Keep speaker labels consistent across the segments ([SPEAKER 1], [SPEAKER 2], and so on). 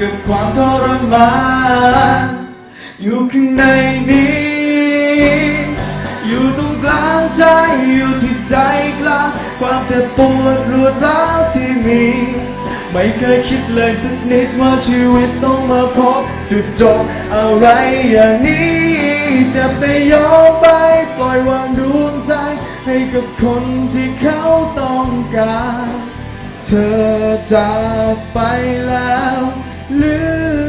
[SPEAKER 1] กับความทรมานอยู่ข้างในนี้ อยู่ตรงกลางใจอยู่ที่ใจกลาง ความเจ็บปวดรวดร้าวที่มี ไม่เคยคิดเลยสักนิดว่าชีวิตต้องมาพบจุดจบอะไรอย่างนี้ จะไปยอมไปปล่อยวางดวงใจ ให้กับคนที่เขาต้องการ เธอจากไปแล้ว เหลื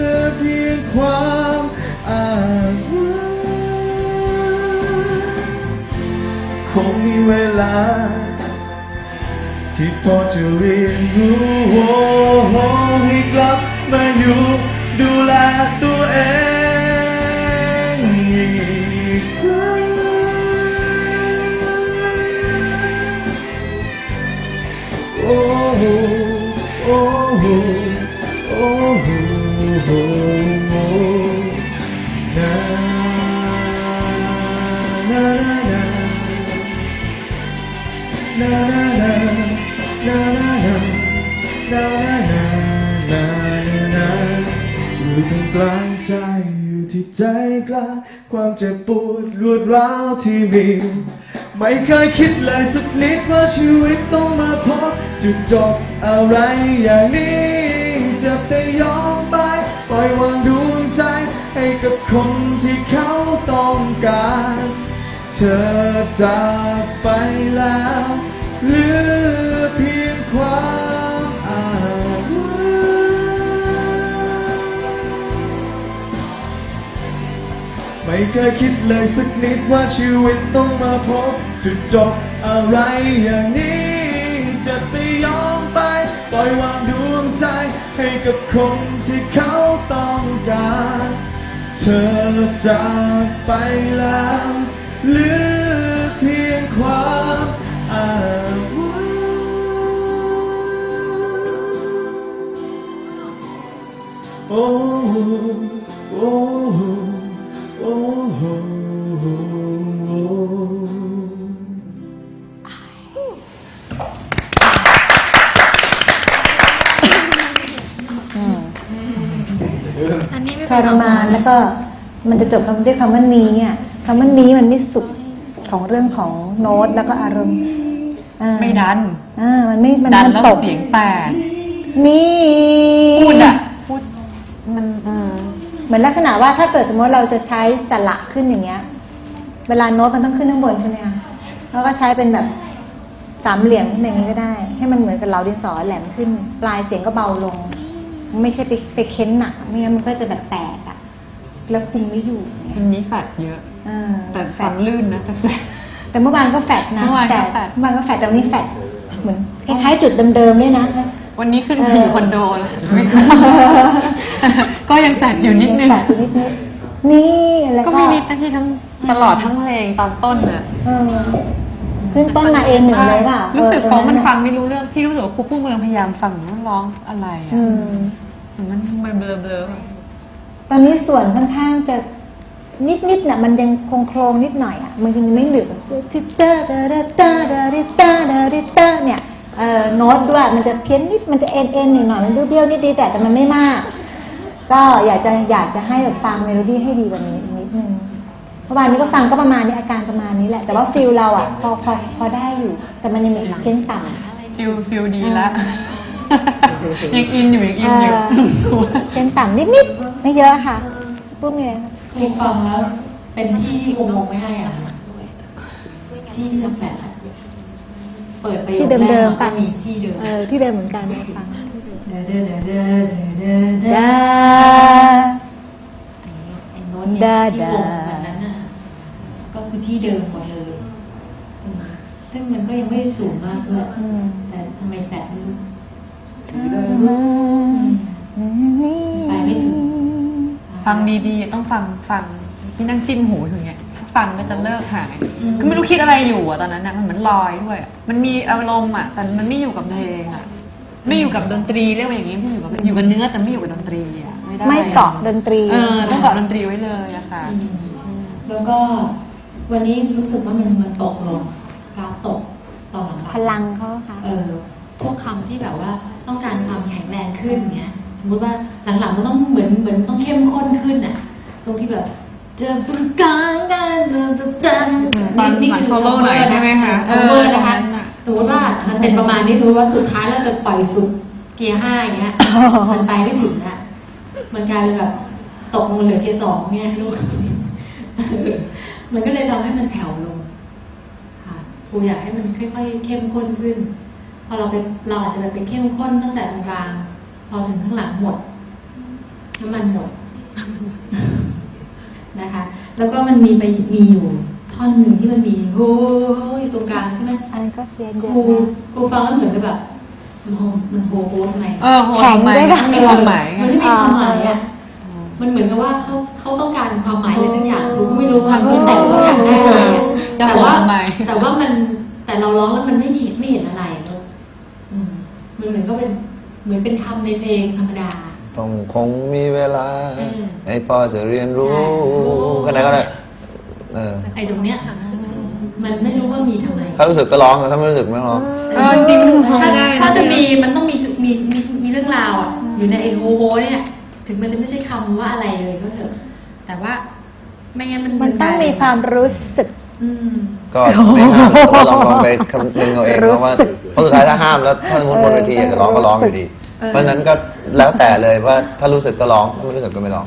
[SPEAKER 1] อเพียงความอ้างว้างคงมีเวลา ที่พอจะเรียนรู้ให้กลับมาอยู่ดูแล ใจอยู่ที่ใจกลางความเจ็บปวดรวดร้าวที่มี ไม่เคยคิดเลยสักนิดว่าชีวิตต้องมาพบจุดจบอะไรอย่างนี้จะได้ยอมไปปล่อยวางดวงใจให้กับคนที่เขาต้องการ เธอจากไปแล้วเหลือเพียงความ เคยคิดเลยสักนิดว่าชีวิตต้องมาพบจุดจบอะไรอย่างนี้ จะไปยอมไปปล่อยวางดวงใจ ให้กับคนที่เขาต้องการ เธอจากไปแล้วห
[SPEAKER 2] รือ จะจบคำด้วยคำว่านี้อะคำว่านี้มันไม่สุดของเรื่องของโน้ตแล้วก็อารมณ์อ่า
[SPEAKER 3] ไม่ดัน
[SPEAKER 2] อ่ามันไม่มัน
[SPEAKER 3] ดัน
[SPEAKER 2] มัน
[SPEAKER 3] แล้ว
[SPEAKER 2] ตก
[SPEAKER 3] เสียงแตก
[SPEAKER 2] นี่
[SPEAKER 3] พูดอะพูดมัน
[SPEAKER 2] อ่าเหมือนลักษณะว่าถ้าเกิดสมมติเราจะใช้สระขึ้นอย่างเงี้ย เวลาโน้ตมันต้องขึ้นข้างบนใช่ไหมคะเราก็ใช้เป็นแบบสามเหลี่ยมขึ้นอย่างนี้ก็ได้ ให้มันเหมือนกับเราดินสอแหลมขึ้น ปลายเสียงก็เบาลง ไม่ใช่ไปไปเค้นหนักไม่งั้นมันก็จะแบบแตกอะ แล้วคุมไม่อยู่เนี่ย
[SPEAKER 3] มันนี้แฟดเยอะ
[SPEAKER 2] อ่า
[SPEAKER 3] แต่
[SPEAKER 2] แฟ
[SPEAKER 3] ฟั
[SPEAKER 2] ด
[SPEAKER 3] งลื่นนะแต่แฟด
[SPEAKER 2] แต่เมื่อวานก็แฟดนะ
[SPEAKER 3] เมื่อวานก็แฟด
[SPEAKER 2] เมื่อวานก็แฟดแต่วันนี้แฟดเหมือนคล้ายๆจุดเดิมๆเนี่ยนะ
[SPEAKER 3] วันนี้ขึ้น
[SPEAKER 2] เออ
[SPEAKER 3] ขี่คอนโดแล้วก็ยังแฟดอยู่นิดนึง
[SPEAKER 2] แฟดอยู่นิดนึงนี่แล้ว
[SPEAKER 3] ก็
[SPEAKER 2] ก็
[SPEAKER 3] ไม่นิดนะที่ทั้งตลอดทั้งเพลงตอนต้นน่ะ
[SPEAKER 2] เออขึ้นต้นมาเองหนึ่งเลยป่ะ
[SPEAKER 3] รู้สึก
[SPEAKER 2] เออ
[SPEAKER 3] ของมัน
[SPEAKER 2] ตร
[SPEAKER 3] ฟังไม่รู้เรื่องที่รู้สึกว่าครูผู้เมืองพยายามฟังว่าร้องอะไรอะ
[SPEAKER 2] อืม
[SPEAKER 3] เหมือนมันมันเบลอเบลอ
[SPEAKER 2] ตอนนี้ส่วนค่อนข้างจะนิดๆน่ะมันยังคงโครงนิดหน่อยอะมันยังไม่หลึกทิตเตอร์เดรตอร์เดร์เตอร์เดร์เตอร์เนี่ยเอ่อโน้ตด้วยมันจะเพี้ยนนิดมันจะเอ็นเอ็นหน่อยหน่อยมันดูเบี้ยวนิดๆแต่แต่มันไม่มาก ก็อยากจะอยากจะให้แบบฟังเมโลดี้ให้ดีกว่านี้นิดนึงเมื่อวานนี้ก็ฟังก็ประมาณนี้อาการประมาณนี้แหละ แต่ว่าฟิลเราอะพอพอพอได้อยู่ แต่มันยังมีเพี้ยนต่ำ
[SPEAKER 3] ฟิลฟิลดีละยังอินอยู่ยังอินอยู่
[SPEAKER 2] เส้ยนต่ำนิดๆ ไม่เยอะค่ะพูดมีอะไรคะ
[SPEAKER 4] เพลงฟังแล้ว เป็นที่ที่วงวงไม่ให้อะที่ทำแฟลชอะเปิดไป
[SPEAKER 2] ที่เดิมๆ
[SPEAKER 4] ฟั
[SPEAKER 2] ฟั
[SPEAKER 4] ง
[SPEAKER 2] ง
[SPEAKER 4] มีที่เดิม
[SPEAKER 2] เออที่เดิมเหมือนกันฟัง
[SPEAKER 4] เดอเดอเดอเดอเดอเดอ
[SPEAKER 2] ดา
[SPEAKER 4] ไอ้โน้ตเนี่ย
[SPEAKER 2] ดา
[SPEAKER 4] ที่
[SPEAKER 2] ดา
[SPEAKER 4] วงอันนั้นน่ะก็คือที่เดิมหมดเลยอืมซึ่งมันก็ยังไม่ได้สูงมากด้วย
[SPEAKER 2] อืม
[SPEAKER 4] แต่ทำไมแฟลชไม่รู้
[SPEAKER 3] ฟังดีๆ ต้องฟังฟังที่นั่งจิ้มหูถึงเนี้ยถ้าฟังก็จะเลิกหายก็ไม่รู้คิดอะไรอยู่อะตอนนั้นนะมันเหมือนลอยด้วยอะมันมีอารมณ์อะแต่มันไม่อยู่กับเพลงอะไม่อยู่กับดนตรีเรียกว่าอย่างนี้ไม่อยู่กับอยู่กับเนื้อแต่ไม่อยู่กับดนตรีอะไม่ได้
[SPEAKER 2] ไม่เกาะดนตรี
[SPEAKER 3] เออต้องเกาะดนตรีไว้เลยอะค่ะ
[SPEAKER 4] อืมแล้วก็วันนี้รู้สึกว่ามันมันตกลงกราฟตกตอนหลังๆ
[SPEAKER 2] พลังเขาค่ะ
[SPEAKER 4] เออพวกคำที่แบบว่าต้องการความแข็งแรงขึ้นเนี้ยจ สมมติว่าหลังๆมันต้องเหมือนเหมือนต้องเข้มข้นขึ้นอะ ตรงที่แบบเจอประการกันดัน
[SPEAKER 3] ตอนหลังโซโล่หน่อยใช่ไหมคะ
[SPEAKER 4] เออ
[SPEAKER 3] เออ
[SPEAKER 4] นะคะ
[SPEAKER 3] ตรงนั้นน่ะ
[SPEAKER 4] สมมติว่ามันเป็นประมาณนี้สมมติว่าสุดท้ายเราจะปล่อยสุดเกียร์ห้าอย่างเงี้ยมันไปไม่ถึงอะมันกลายเป็นแบบตกลงเหลือเกียร์สองเนี่ยลูกมันก็เลยทำให้มันแผ่วลงค่ะครูอยากให้มันค่อยๆเข้มข้นขึ้น พอเราไปเราอาจจะไปเข้มข้นตั้งแต่ตรงกลาง พอถึงข้างหลังหมดน้ำมันหมดนะคะ แล้วก็มันมีไปมีอยู่ท่อนหนึ่งที่มันมีโอ้ยอยู่ตรงกลางใช่ไหม
[SPEAKER 2] อันนั้นก็เสียง
[SPEAKER 4] ค
[SPEAKER 2] เย
[SPEAKER 4] รู
[SPEAKER 2] อะนะ
[SPEAKER 4] ครูฟังแล้วเหมือนกับแบบมันโหมันโหโหทำไม
[SPEAKER 3] เออโห
[SPEAKER 2] แข็ง
[SPEAKER 3] ทำไม
[SPEAKER 2] ด้วยปะ
[SPEAKER 3] ไม่มีความหมายไง
[SPEAKER 4] มันไม่มีความหมายอะมันเหมือนกับว่าเขาเขาต้องการความหมายอะไรสักอย่างรู้ไม่รู้ว่าแต่เขาอยากได้อะไรอะ
[SPEAKER 3] จะ
[SPEAKER 4] แต่
[SPEAKER 3] โห
[SPEAKER 4] ว่า
[SPEAKER 3] ทำไม
[SPEAKER 4] แต่ว่ามันแต่เราร้องแล้วมันไม่เห็นไม่เห็นอะไรเนอะอืมมันเหมือนก็เป็น เหมือนเป็นคำในเพลงธรรมดา
[SPEAKER 1] ต้องคงมีเวลา
[SPEAKER 4] เออ
[SPEAKER 1] ให้พอจะเรียนรู้
[SPEAKER 4] ใช่โอ้
[SPEAKER 1] ก็ได้ก็ได้เออ
[SPEAKER 4] ไอ้ตรงเนี้ยมันไม่รู้ว่ามีทำไม
[SPEAKER 1] ถ้ารู้สึกก็ร้องแต่ถ้าไม่รู้สึกไม่ร้อง
[SPEAKER 3] เออจริงๆมันทำ
[SPEAKER 4] ถ้า
[SPEAKER 3] ได้น
[SPEAKER 4] ถ้าจะมีมันต้องมีมีมีมีเรื่องราวอะอยู่ในไอ้โฮโฮเนี่ย ถึงมันจะไม่ใช่คำว่าอะไรเลยก็เถอะแต่ว่าไม่งั้นมัน
[SPEAKER 2] มันต้องมีความรู้สึก
[SPEAKER 4] อืม
[SPEAKER 1] ก็ไม่ห้ามแต่ว่าลองลองไปคำนึงเอาเองเพราะว่าเพราะสุดท้ายถ้าห้ามแล้วถ้าสมมติบนเวทีอยากจะร้องก็ร้องอยู่ดี เพราะฉะนั้นก็แล้วแต่เลยว่าถ้ารู้สึกก็ร้องถ้าไม่รู้สึกก็ไม่ร้อง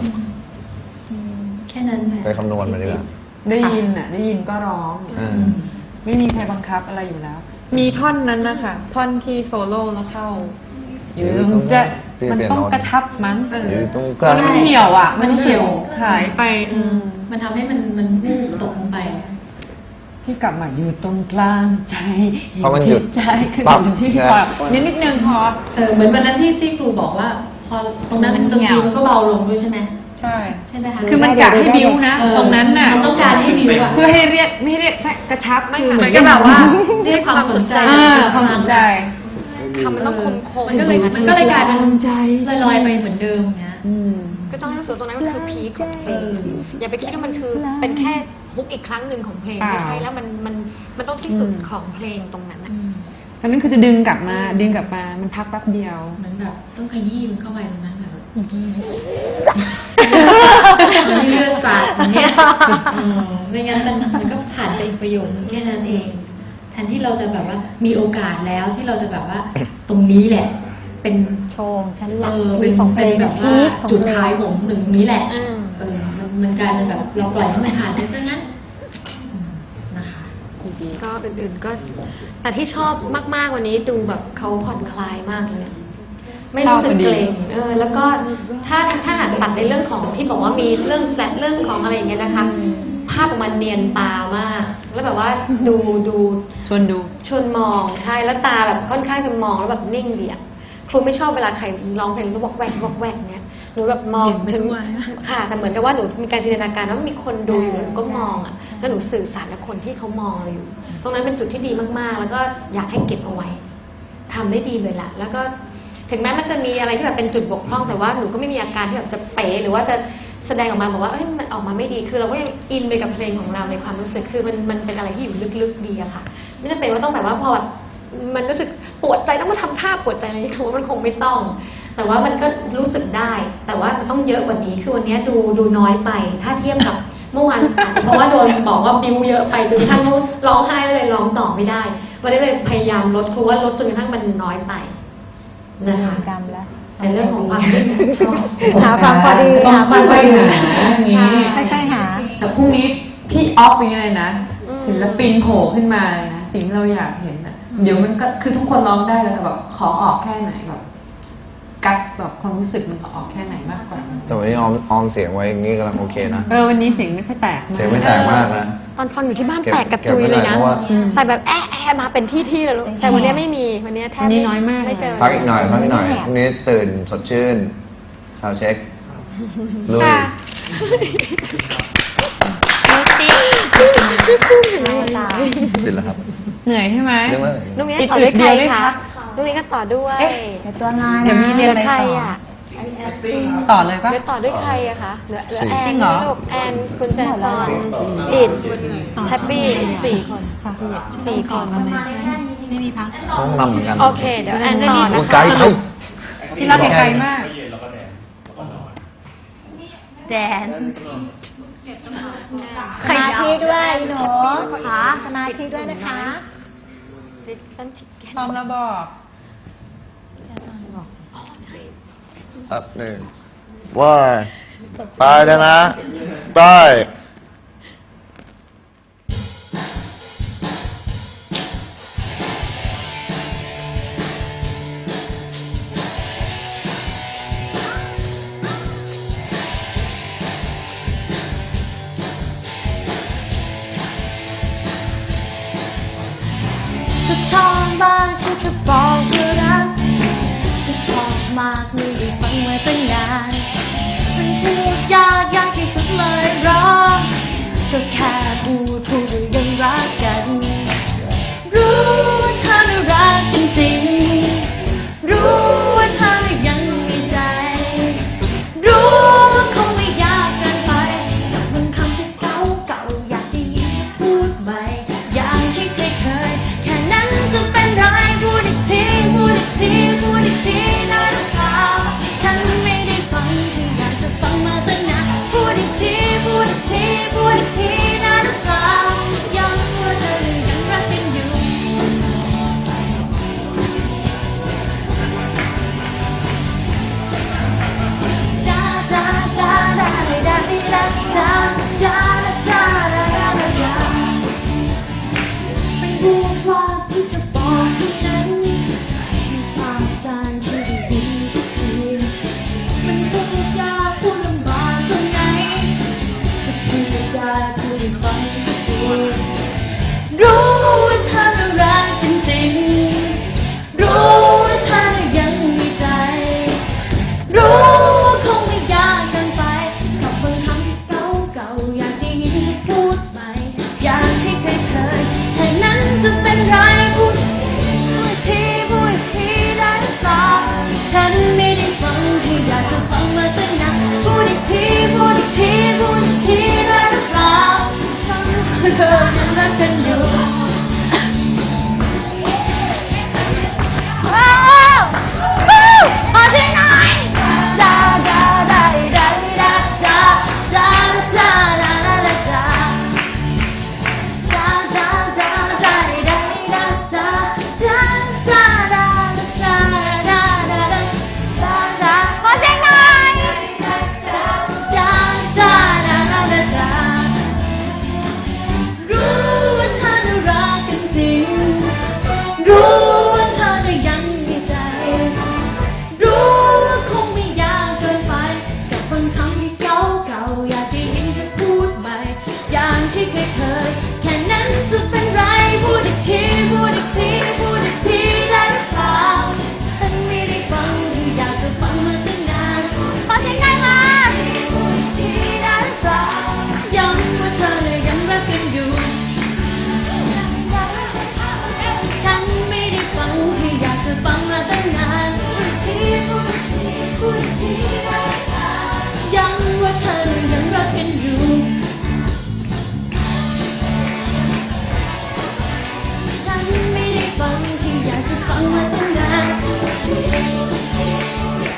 [SPEAKER 4] แค่นั้นแหละ
[SPEAKER 1] ไปคำนวณมาดีกว่า
[SPEAKER 3] ได้ยินอะ ได้ยินก็ร้อง
[SPEAKER 1] อืม
[SPEAKER 3] ไม่มีใครบังคับอะไรอยู่แล้ว มีท่อนนั้นนะคะท่อนที่โซโล่แล้วเข้าอยู่ตรงจะ
[SPEAKER 1] ที่
[SPEAKER 3] มัน
[SPEAKER 1] เปลี่ยน
[SPEAKER 3] ต้อง
[SPEAKER 1] โน้ต
[SPEAKER 3] กระชับมั้ง
[SPEAKER 4] เออ
[SPEAKER 1] อยู่ตรงก
[SPEAKER 3] เพ
[SPEAKER 1] ลาง
[SPEAKER 3] ราะมันเหี่ยวอะ มันเหี่ยวหายไปอืม
[SPEAKER 4] มันทำให้มันมันวูบตกลงไป
[SPEAKER 3] ที่กลับมาอยู่ตรงกลางใจ
[SPEAKER 1] เพราะมันหยุด
[SPEAKER 3] ใจคือ
[SPEAKER 1] ปั๊บ
[SPEAKER 3] ที่
[SPEAKER 1] นะ
[SPEAKER 3] พอนิดนิดนึงพอ
[SPEAKER 4] เออเหมือนวันนั้นที่ที่ครูบอกว่า พอตรงนั้น
[SPEAKER 3] มัน
[SPEAKER 4] ดน
[SPEAKER 3] เหี่
[SPEAKER 4] ต
[SPEAKER 3] ย
[SPEAKER 4] รี
[SPEAKER 3] ว
[SPEAKER 4] มันก็เบาลงด้วยใช่ไหม
[SPEAKER 3] ใช่
[SPEAKER 4] ใช่ไหมคะ
[SPEAKER 3] คือมันกะให้บิ้วนะ
[SPEAKER 4] เออ
[SPEAKER 3] ตรงนั้นน่ะ
[SPEAKER 4] มันต้องการให้บิ้วอะ
[SPEAKER 3] เพื่อให้เรียกไม่ให้เรียกกระชับ
[SPEAKER 4] ไม่
[SPEAKER 3] คือ
[SPEAKER 4] เห
[SPEAKER 3] เห
[SPEAKER 4] มื
[SPEAKER 3] มื
[SPEAKER 4] อ
[SPEAKER 3] อนน
[SPEAKER 4] กั
[SPEAKER 3] กั
[SPEAKER 4] บบแบ
[SPEAKER 3] แบบบ
[SPEAKER 4] ว่า
[SPEAKER 3] ว่า
[SPEAKER 4] เรียกความสนใจ
[SPEAKER 3] อ่าความสนใจ
[SPEAKER 5] คำมันต้องคมคม
[SPEAKER 4] มันก็เลยมันก็เลยกลายเป็น
[SPEAKER 3] ใจ
[SPEAKER 4] ลอยๆไปเหมือนเดิมอย่างเงี้ย
[SPEAKER 3] อืม
[SPEAKER 5] ก็ต้องให้รู้สึกว่าตรงนั้นมันคือพีคของเพลงอย่าไปคิดว่ามันคือเป็นแค่ ฮุกอีกครั้งหนึ่งของเพลง
[SPEAKER 3] เปล่า
[SPEAKER 5] ไม่ใช่แล้วมันมันมันต้องที่สุด
[SPEAKER 3] อืม
[SPEAKER 5] ของเพลงตรงนั้นน่ะ
[SPEAKER 3] ตอนนั้นคือจะดึงกลับมาดึงกลับมา มันพักแป๊บเดียว
[SPEAKER 4] เหมือนแบบต้องขยี้มันเข้าไปตรงนั้นแบบ
[SPEAKER 3] อืม
[SPEAKER 4] ให้เลือดสาดอย่างเงี้ยอืมไม่งั้นมันมันก็ผ่านไปอีกประโยคนึงแค่นั้นเอง แทนที่เราจะแบบว่ามีโอกาสแล้วที่เราจะแบบว่า ตรงนี้แหละ เป็น
[SPEAKER 2] โชว์ชั้นห
[SPEAKER 4] เอ
[SPEAKER 2] ลัง
[SPEAKER 4] อเป็น
[SPEAKER 2] ของเพล
[SPEAKER 4] เป็น
[SPEAKER 2] ง
[SPEAKER 4] แบบว่า
[SPEAKER 2] พีคของ
[SPEAKER 4] จุด
[SPEAKER 2] เพลง
[SPEAKER 4] ท้ายของหนึ่งนี้แหละ
[SPEAKER 5] อืม
[SPEAKER 4] เออ มันมันกลายเป็นแบบเราปล่อยให้มันผ่านไปซะงั้นอืมนะคะ
[SPEAKER 5] ก็อื่นๆก็ แต่ที่ชอบมาก ๆ วันนี้ดูแบบเขาผ่อนคลายมากเลย ไม่รู้สึกเกรงเออแล้วก็ถ้าถ้าหากตัดในเรื่องของที่บอกว่ามีเรื่องแฟลตเรื่องของอะไรอย่างเงี้ยนะคะ ภาพออกมาเนียนตามาก แล้วแบบว่าดูดู
[SPEAKER 3] ชวนดู
[SPEAKER 5] ชวนมองใช่แล้วตาแบบค่อนข้างจะมองแล้วแบบนิ่งดีอะค รูไม่ชอบเวลาใครร้องเพลงแล้วบอกแวกบอกแวกเนี้ยหนูแบบมองถึงค่ะแต่เหมือนกับว่าหนูมีการจินตนาการว่ามีคนดูอยู่หนูก็มองอะแล้วหนูสื่อสารกับคนที่เขามองเราอยู่ ตรงนั้นเป็นจุดที่ดีมากๆ แล้วก็อยากให้เก็บเอาไว้ทำได้ดีเลยล่ะ แล้วก็ถึงแม้มันจะมีอะไรที่แบบเป็นจุดบกพร่องแต่ว่าหนูก็ไม่มีอาการที่แบบจะเป๋หรือว่าจะแสดงออกมาบอกว่าเอ้ยมันออกมาไม่ดีคือเราก็ยังอินไปกับเพลงของเราในความรู้สึกคือมันมันเป็นอะไรที่อยู่ลึกๆดีอะค่ะ ไม่จำเป็นว่าต้องแบบว่าพอแบบ มันรู้สึกปวดใจต้องมาทำท่าปวดใจอะไรอย่างเงี้ยคือว่ามันคงไม่ต้อง แต่ว่ามันก็รู้สึกได้ แต่ว่ามันต้องเยอะกว่านี้ คือวันเนี้ยดูดูน้อยไป ถ้าเทียบกับเมื่อวานอาจจะเพราะว่าโดนบอกว่าบิวเยอะไปจนกระทั่งร้องไห้เลยร้องต่อไม่ได้ วันนี้เลยพยายามลดเพราะว่าลดจนกระทั่งมันน้อยไปนะคะ
[SPEAKER 2] กรรมแล้ว
[SPEAKER 4] แต่เรื่องของความที่ชอบ
[SPEAKER 2] หาความพอดี
[SPEAKER 3] ต้อง
[SPEAKER 2] หาความพอดี
[SPEAKER 3] ค่อยๆหาอย่างนี้
[SPEAKER 2] ค่อยๆหา
[SPEAKER 3] แต่พรุ่งนี้พี่ออฟเป็นไงเลยนะ
[SPEAKER 5] อืม
[SPEAKER 3] ศิลปินโผล่ขึ้นมาเลยนะสิ่งที่เราอยากเห็นนะ เดี๋ยวมันก็คือทุกคนร้องได้แล้วแต่แบบขอออกแค่ไหนแบบกัดแบบความรู้สึกมันออกแค่ไหนมากกว่า
[SPEAKER 1] แต่วันนี้ออมออมเสียงไว้อย่างนี้กำลังโอเคนะ
[SPEAKER 3] เออวันนี้เสียงไม่ค่อยแตกมาก
[SPEAKER 1] เสียงไม่แตกมากนะ
[SPEAKER 5] ตอนฟังอยู่ที่บ้าน
[SPEAKER 1] เก็บ
[SPEAKER 5] แตกกระ
[SPEAKER 1] เก็บ
[SPEAKER 5] จุย
[SPEAKER 1] ไว้
[SPEAKER 5] เลย
[SPEAKER 1] หน่อย
[SPEAKER 5] นะ
[SPEAKER 1] เพราะว่า
[SPEAKER 5] แต่แบบแอะแอะมาเป็นที่ที่เลยลูกแต่วันนี้ไม่มีวันนี้แทบ
[SPEAKER 3] วันนี้น้อยมาก
[SPEAKER 5] ไม่เจอ
[SPEAKER 1] พักอีกหน่อยพักอีกหน่อยพรุ่งนี้ตื่นสดชื่นซาวเช็คลุย
[SPEAKER 5] ค่ะไม่ตาย
[SPEAKER 1] ติดแล้วครับ
[SPEAKER 3] เหนื่อยใช่ไหม
[SPEAKER 1] เรื่องอะไร
[SPEAKER 5] ลูกนี้
[SPEAKER 3] ปิด
[SPEAKER 5] ต่อด้วย
[SPEAKER 3] เดี
[SPEAKER 5] ใคร
[SPEAKER 3] ยวได้
[SPEAKER 5] คะ
[SPEAKER 3] พัก
[SPEAKER 5] ลูกนี้ก็ต่อด้วย
[SPEAKER 2] เอ๊ะเดี๋ยวตัวงาน
[SPEAKER 3] เดี๋ยวมี
[SPEAKER 5] เห
[SPEAKER 3] เรี
[SPEAKER 5] ลื
[SPEAKER 3] ยน
[SPEAKER 5] อ
[SPEAKER 3] อะไร
[SPEAKER 5] ใคร
[SPEAKER 3] ต่อ
[SPEAKER 5] อะ
[SPEAKER 3] ต่อเลยปะ
[SPEAKER 5] เหลือต่อด้วยใครอะคะเหลือเหลือ
[SPEAKER 1] สี่
[SPEAKER 5] แอ
[SPEAKER 3] จริ
[SPEAKER 5] น
[SPEAKER 3] งเหรอ
[SPEAKER 5] ลูกแอนคุณแจซอนอิดแฮปปี้อีกสี่คน
[SPEAKER 2] ค่ะ
[SPEAKER 5] สี่คน
[SPEAKER 1] ต้องนำเหมือนกัน
[SPEAKER 5] โอเค เดี๋ยวแอนต่อ
[SPEAKER 1] โอ้
[SPEAKER 5] นะ
[SPEAKER 1] ไกล
[SPEAKER 5] คะ
[SPEAKER 1] ไป
[SPEAKER 3] ที่รับไกลมาก
[SPEAKER 5] อ
[SPEAKER 2] แดน สมาธิด้วยหนูค่ะสมาธิด้วยนะคะ
[SPEAKER 6] ดิจิตอลทิกเก็ต
[SPEAKER 5] พร้อมแล้วบอก
[SPEAKER 7] อับหนึ่งว่าไปแล้วนะไปา
[SPEAKER 2] กไม่ได้ฟังมาตั้งนานมันถูกใจ